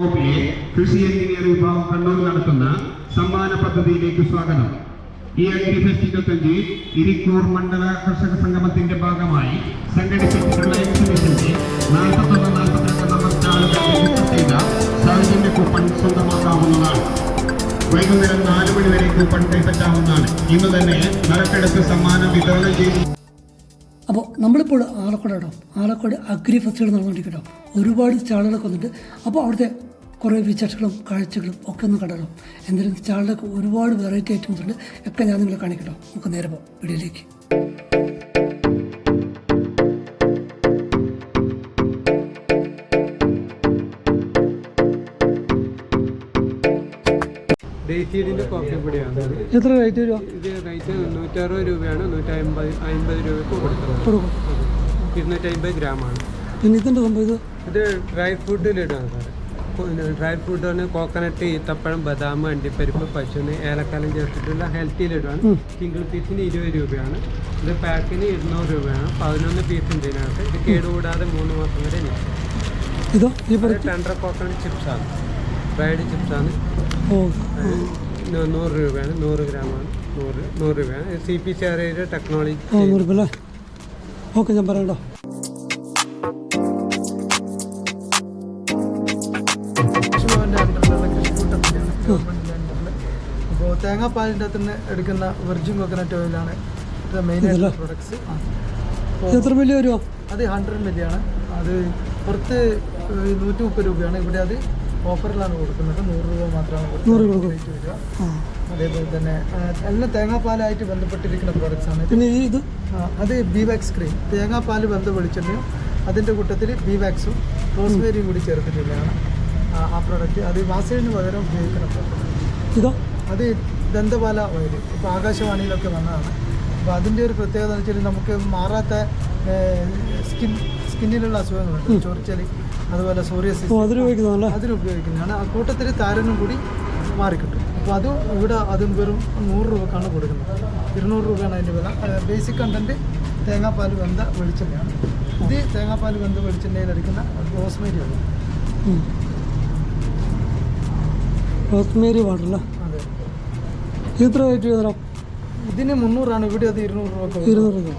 വകുപ്പിലെ കൃഷി എഞ്ചിനീയർ വിഭാഗം കണ്ണൂർ നടത്തുന്ന സമ്മാന പദ്ധതിയിലേക്ക് സ്വാഗതം. ഈ അഗ്രി ഫെസ്റ്റ് ഇരുപത്തഞ്ച് ഇരിക്കൂർ മണ്ഡല കർഷക സംഗമത്തിന്റെ ഭാഗമായി സംഘടിപ്പിച്ചിട്ടുള്ള കൂപ്പൺ സ്വന്തമാക്കാവുന്നതാണ്. വൈകുന്നേരം നാല് മണി വരെ കൂപ്പൺ കൈപ്പറ്റാവുന്നതാണ്. ഇന്ന് തന്നെ നറുക്കെടുത്ത് സമ്മാനം വിതരണം ചെയ്തു. അപ്പോൾ നമ്മളിപ്പോൾ ആലക്കോട് കേട്ടോ ആലക്കോട് അഗ്രി ഫെസ്റ്റിവൽ നടന്നുകൊണ്ടിരിക്കട്ടോ ഒരുപാട് സ്റ്റാളുകളൊക്കെ വന്നിട്ട്. അപ്പോൾ അവിടുത്തെ കുറേ വിശേഷങ്ങളും കാഴ്ചകളും ഒക്കെ ഒന്ന് കണ്ടല്ലോ എന്തായാലും ചാളിലൊക്കെ ഒരുപാട് വെറൈറ്റി ഐറ്റംസ് ഉണ്ട്. ഒക്കെ ഞാൻ നിങ്ങളെ കാണിക്കട്ടോ. നമുക്ക് നേരെ പോകാം വീഡിയോയിലേക്ക്. എത്ര റേറ്റ് ഇത് റേറ്റ് നൂറ്ററുപത് രൂപയാണ്. നൂറ്റി അമ്പത് അമ്പത് രൂപയ്ക്ക് കൊടുക്കുന്നത്. കൊടുക്കും. ഇരുന്നൂറ്റമ്പത് ഗ്രാമാണ്. പിന്നെ ഇതിന്റെ സംഭവം ഇത്? ഇത് ഡ്രൈ ഫ്രൂട്ടിലിടാണ് സാറേ. ഡ്രൈ ഫ്രൂട്ട് ആണ് കോക്കനട്ട് ഈത്തപ്പഴം ബദാം അണ്ടിപ്പരിപ്പ് പശുവിന് ഏലക്കാലം ചേർത്തിട്ടുള്ള ഹെൽത്തി ലഡുവാണ് സിംഗിൾ പീസിന് ഇരുപത് രൂപയാണ്. ഇത് പാക്കിന് ഇരുന്നൂറ് രൂപയാണ്. പതിനൊന്ന് പീസ് ഉണ്ട് ഇതിനകത്ത്. ഇത് കേടുകൂടാതെ മൂന്ന് മാസം വരെ ഇതോ ടെൻഡർ കോക്കനട്ട് ചിപ്സാണ് ഫ്രൈഡ് ചിപ്സാണ് നൂറ് രൂപയാണ്. നൂറ് ഗ്രാമാണ് നൂറ് നൂറ് രൂപയാണ്. C P C R technology okay ഞാൻ പറയണ്ടോ ഗവൺമെന്റിന്റെ അണ്ടറിൽ അപ്പോൾ തേങ്ങാപ്പാലിന്റെ അകത്ത് നിന്ന് എടുക്കുന്ന വെർജിൻ കോക്കനട്ട് ഓയിലാണ് ഇത് മെയിനായിട്ടുള്ള പ്രൊഡക്ട്സ് എത്ര വരുമോ അത് ഹൺഡ്രഡ് മില്ലിയാണ് അത് പുറത്ത് നൂറ്റി മുപ്പത് രൂപയാണ്. ഇവിടെ അത് ഓഫറിലാണ് കൊടുക്കുന്നത്. നൂറ് രൂപ മാത്രമാണ് നൂറ് രൂപ. റേറ്റ് വരിക. അതേപോലെ തന്നെ എല്ലാം തേങ്ങാപ്പാലായിട്ട് ബന്ധപ്പെട്ടിരിക്കുന്ന പ്രോഡക്ട്സ് ആണ്. പിന്നെ ഇത്? അത് ബി വാക്സ് ക്രീം തേങ്ങാപ്പാൽ ബന്ധം വെളിച്ചെണ്ണയും അതിന്റെ കൂട്ടത്തിൽ ബി വാക്സും റോസ്മേരിയും കൂടി ചേർത്തിട്ടുള്ളതാണ്. ആ- പ്രോഡക്റ്റ് അത് വാസലിന് പകരം ഉപയോഗിക്കുന്ന പ്രോഡക്റ്റ് ഇതോ? അത് ദന്തപാല വയൽ ഇപ്പോൾ ആകാശവാണിയിലൊക്കെ വന്നതാണ്. അപ്പോൾ അതിന്റെ ഒരു പ്രത്യേകത എന്ന് വെച്ചാൽ നമുക്ക് മാറാത്ത സ്കിൻ സ്കിന്നിലുള്ള അസുഖങ്ങളുണ്ട്. ചൊറിച്ചലി അതുപോലെ സോറിയസിസ് അതിനുപയോഗിക്കുന്നതാണ് ആ കൂട്ടത്തിൽ താരനും കൂടി മാറിക്കിട്ടും. അപ്പോൾ അത് ഇവിടെ അതും വെറും നൂറ് രൂപക്കാണ് കൊടുക്കുന്നത്. ഇരുന്നൂറ് രൂപയാണ് അതിന്റെ വില. ബേസിക് കണ്ടന്റ് തേങ്ങാപ്പാൽ വെന്ത വെളിച്ചെണ്ണയാണ്. ഇത് തേങ്ങാപ്പാൽ വെന്ത വെളിച്ചെണ്ണയിൽ എടുക്കുന്ന റോസ്മേരി ആണ്. റോസ്മേരി വാട്ടർ അല്ലേ എത്ര റേറ്റ് ചെയ്തോ ഇതിന് മുന്നൂറാണ് ഇവിടെ അത് ഇരുന്നൂറ് രൂപ ഇരുന്നൂറ് രൂപ.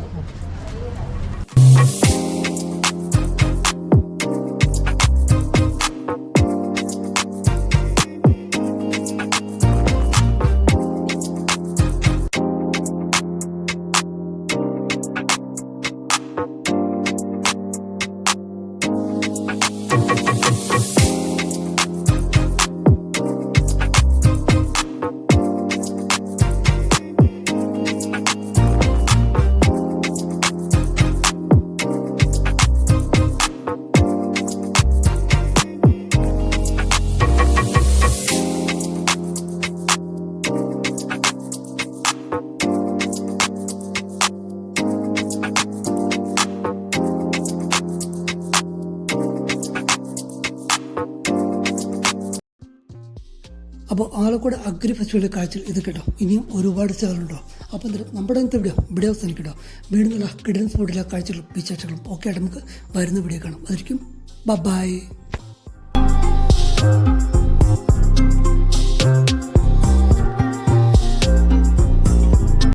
അപ്പോൾ ആലക്കോട് അഗ്രി ഫെസ്റ്റിവൽ കാഴ്ചയിൽ ഇത് കേട്ടോ. ഇനിയും ഒരുപാട് സ്ഥലങ്ങളുണ്ടോ. അപ്പോൾ എന്തായാലും നമ്മുടെ ഇന്നത്തെ വീഡിയോ ഇവിടെ കേട്ടോ വീണ്ടും നല്ല കിടൻ സ്പോട്ടിലെ കാഴ്ചകളും വിശേഷങ്ങളും ഒക്കെ ആയിട്ട് നമുക്ക് വരുന്ന വീഡിയോ കാണാം. അതായിരിക്കും ബൈ